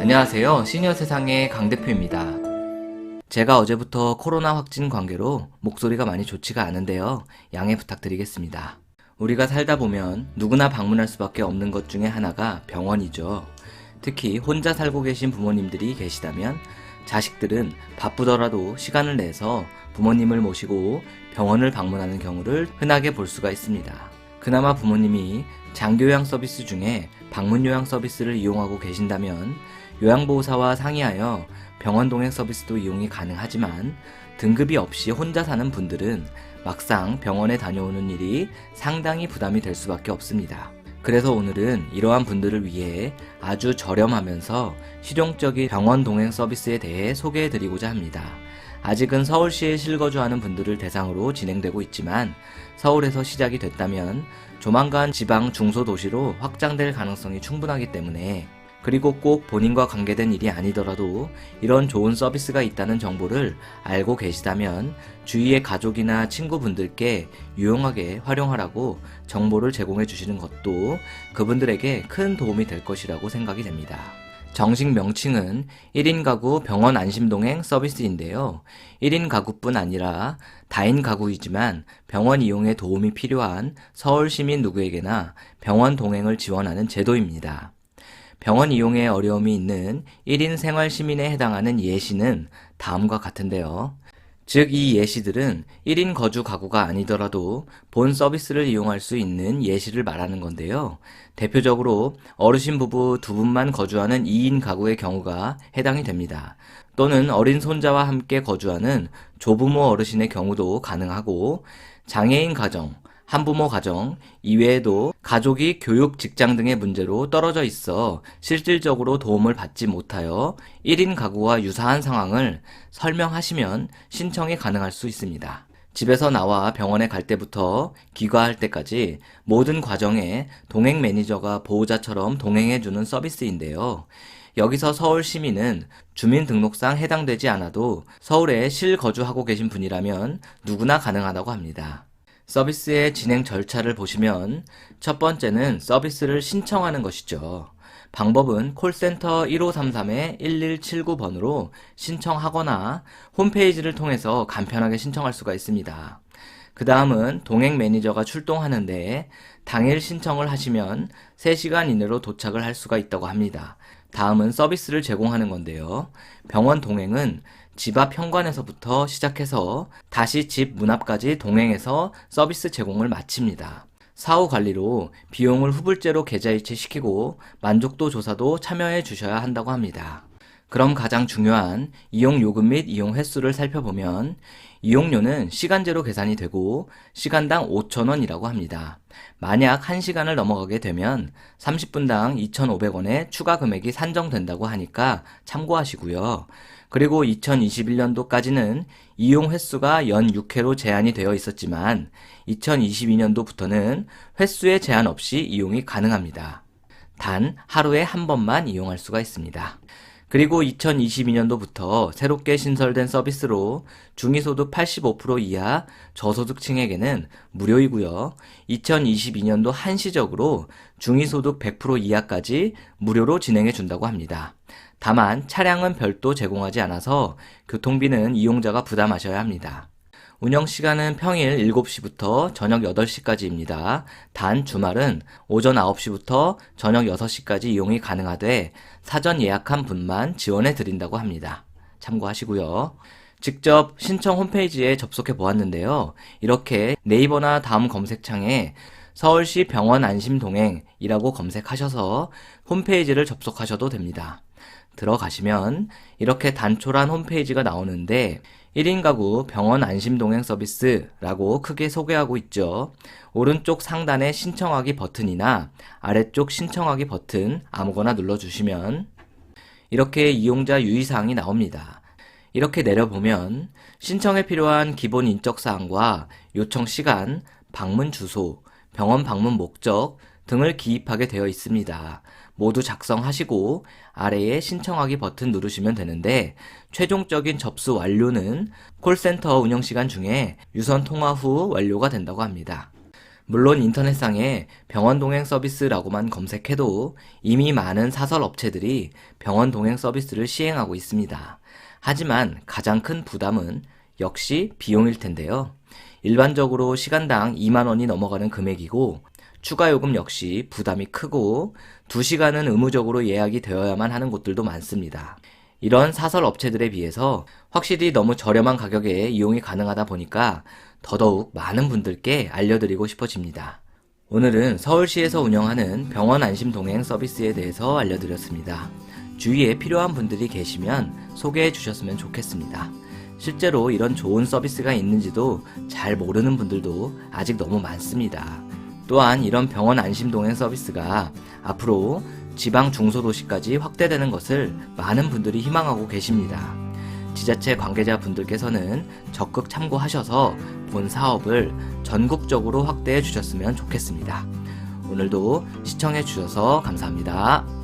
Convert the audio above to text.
안녕하세요. 시니어 세상의 강 대표입니다. 제가 어제부터 코로나 확진 관계로 목소리가 많이 좋지가 않은데요. 양해 부탁드리겠습니다. 우리가 살다 보면 누구나 방문할 수밖에 없는 것 중에 하나가 병원이죠. 특히 혼자 살고 계신 부모님들이 계시다면 자식들은 바쁘더라도 시간을 내서 부모님을 모시고 병원을 방문하는 경우를 흔하게 볼 수가 있습니다. 그나마 부모님이 장교양 서비스 중에 방문 요양 서비스를 이용하고 계신다면 요양보호사와 상의하여 병원 동행 서비스도 이용이 가능하지만 등급이 없이 혼자 사는 분들은 막상 병원에 다녀오는 일이 상당히 부담이 될 수밖에 없습니다. 그래서 오늘은 이러한 분들을 위해 아주 저렴하면서 실용적인 병원 동행 서비스에 대해 소개해 드리고자 합니다. 아직은 서울시에 실거주하는 분들을 대상으로 진행되고 있지만 서울에서 시작이 됐다면 조만간 지방 중소도시로 확장될 가능성이 충분하기 때문에 그리고 꼭 본인과 관계된 일이 아니더라도 이런 좋은 서비스가 있다는 정보를 알고 계시다면 주위의 가족이나 친구분들께 유용하게 활용하라고 정보를 제공해 주시는 것도 그분들에게 큰 도움이 될 것이라고 생각이 됩니다. 정식 명칭은 1인 가구 병원 안심동행 서비스인데요. 1인 가구뿐 아니라 다인 가구이지만 병원 이용에 도움이 필요한 서울 시민 누구에게나 병원 동행을 지원하는 제도입니다. 병원 이용에 어려움이 있는 1인 생활 시민에 해당하는 예시는 다음과 같은데요. 즉, 이 예시들은 1인 거주 가구가 아니더라도 본 서비스를 이용할 수 있는 예시를 말하는 건데요. 대표적으로 어르신 부부 두 분만 거주하는 2인 가구의 경우가 해당이 됩니다. 또는 어린 손자와 함께 거주하는 조부모 어르신의 경우도 가능하고 장애인 가정, 한부모 가정 이외에도 가족이 교육, 직장 등의 문제로 떨어져 있어 실질적으로 도움을 받지 못하여 1인 가구와 유사한 상황을 설명하시면 신청이 가능할 수 있습니다. 집에서 나와 병원에 갈 때부터 귀가할 때까지 모든 과정에 동행 매니저가 보호자처럼 동행해주는 서비스인데요. 여기서 서울 시민은 주민등록상 해당되지 않아도 서울에 실거주하고 계신 분이라면 누구나 가능하다고 합니다. 서비스의 진행 절차를 보시면 첫 번째는 서비스를 신청하는 것이죠. 방법은 콜센터 1533-1179번으로 신청하거나 홈페이지를 통해서 간편하게 신청할 수가 있습니다. 그 다음은 동행 매니저가 출동하는데 당일 신청을 하시면 3시간 이내로 도착을 할 수가 있다고 합니다. 다음은 서비스를 제공하는 건데요. 병원 동행은 집 앞 현관에서부터 시작해서 다시 집 문 앞까지 동행해서 서비스 제공을 마칩니다. 사후 관리로 비용을 후불제로 계좌이체 시키고 만족도 조사도 참여해 주셔야 한다고 합니다. 그럼 가장 중요한 이용 요금 및 이용 횟수를 살펴보면 이용료는 시간제로 계산이 되고 시간당 5,000원이라고 합니다. 만약 1시간을 넘어가게 되면 30분당 2,500원의 추가 금액이 산정된다고 하니까 참고하시고요. 그리고 2021년도까지는 이용 횟수가 연 6회로 제한이 되어 있었지만 2022년도부터는 횟수에 제한 없이 이용이 가능합니다. 단 하루에 한 번만 이용할 수가 있습니다. 그리고 2022년도부터 새롭게 신설된 서비스로 중위소득 85% 이하 저소득층에게는 무료이고요. 2022년도 한시적으로 중위소득 100% 이하까지 무료로 진행해 준다고 합니다. 다만 차량은 별도 제공하지 않아서 교통비는 이용자가 부담하셔야 합니다. 운영 시간은 평일 7시부터 저녁 8시까지입니다. 단 주말은 오전 9시부터 저녁 6시까지 이용이 가능하되 사전 예약한 분만 지원해 드린다고 합니다. 참고하시고요. 직접 신청 홈페이지에 접속해 보았는데요. 이렇게 네이버나 다음 검색창에 서울시 병원 안심 동행이라고 검색하셔서 홈페이지를 접속하셔도 됩니다. 들어가시면 이렇게 단촐한 홈페이지가 나오는데 1인 가구 병원 안심 동행 서비스라고 크게 소개하고 있죠. 오른쪽 상단에 신청하기 버튼이나 아래쪽 신청하기 버튼 아무거나 눌러주시면 이렇게 이용자 유의사항이 나옵니다. 이렇게 내려보면 신청에 필요한 기본 인적사항과 요청 시간, 방문 주소, 병원 방문 목적 등을 기입하게 되어 있습니다. 모두 작성하시고 아래에 신청하기 버튼 누르시면 되는데 최종적인 접수 완료는 콜센터 운영 시간 중에 유선 통화 후 완료가 된다고 합니다. 물론 인터넷상에 병원 동행 서비스라고만 검색해도 이미 많은 사설 업체들이 병원 동행 서비스를 시행하고 있습니다. 하지만 가장 큰 부담은 역시 비용일 텐데요. 일반적으로 시간당 2만원이 넘어가는 금액이고 추가 요금 역시 부담이 크고 2시간은 의무적으로 예약이 되어야만 하는 곳들도 많습니다. 이런 사설 업체들에 비해서 확실히 너무 저렴한 가격에 이용이 가능하다 보니까 더더욱 많은 분들께 알려드리고 싶어집니다. 오늘은 서울시에서 운영하는 병원 안심 동행 서비스에 대해서 알려드렸습니다. 주위에 필요한 분들이 계시면 소개해 주셨으면 좋겠습니다. 실제로 이런 좋은 서비스가 있는지도 잘 모르는 분들도 아직 너무 많습니다. 또한 이런 병원 안심 동행 서비스가 앞으로 지방 중소도시까지 확대되는 것을 많은 분들이 희망하고 계십니다. 지자체 관계자 분들께서는 적극 참고하셔서 본 사업을 전국적으로 확대해 주셨으면 좋겠습니다. 오늘도 시청해 주셔서 감사합니다.